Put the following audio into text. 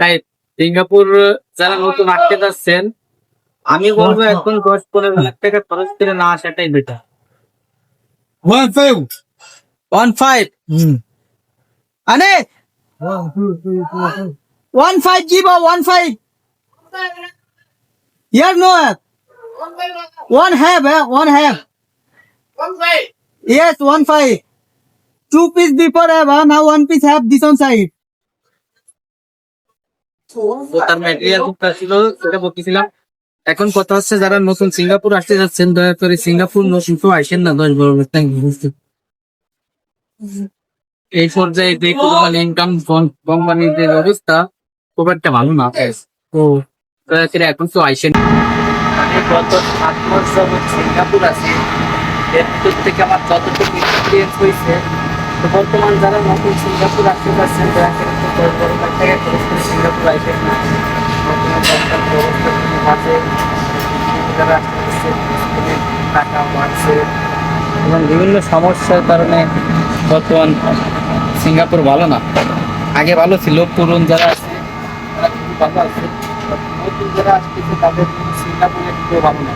তাই সিঙ্গাপুর যারা নতুন আসতে যাচ্ছেন আমি বলব এখন দশ পনেরো লাখ টাকা খরচ করে না আসাটাই better One five. One five আনে one five জিবো one five year no app one have one have Yes, one five. Two piece before have, huh? now one piece have this on side. তার কোনটা ছিল, সেটা বলতেছিলাম। এখন কথা হচ্ছে যারা নতুন সিঙ্গাপুর আসতে যাচ্ছেন, দয়া করে সিঙ্গাপুর নতুন তো আসেন না, দশ বারো এই পর্যায়ে যে কোম্পানি ইনকাম কোম্পানির অবস্থা খুব একটা ভালো না। তো দয়া করে এখন তো আইসেন মানে গত সাত মাস সিঙ্গাপুর আছে। থেকে আমার যতটুকু এক্সপিরিয়েন্স হয়েছে, বর্তমান যারা নতুন সিঙ্গাপুর আসতে পারছেন দয়া করে খরচ করে সিঙ্গাপুর আসেন না বর্তমান সরকার ব্যবস্থা যারা টাকা বাড়ছে এবং বিভিন্ন সমস্যার কারণে বর্তমান সিঙ্গাপুর ভালো না। আগে ভালো ছিল, পুরন যারা আছে, তারা খুবই ভালো আছে। নতুন যারা আসতেছে, তাদের সিঙ্গাপুর একটু ভালো না।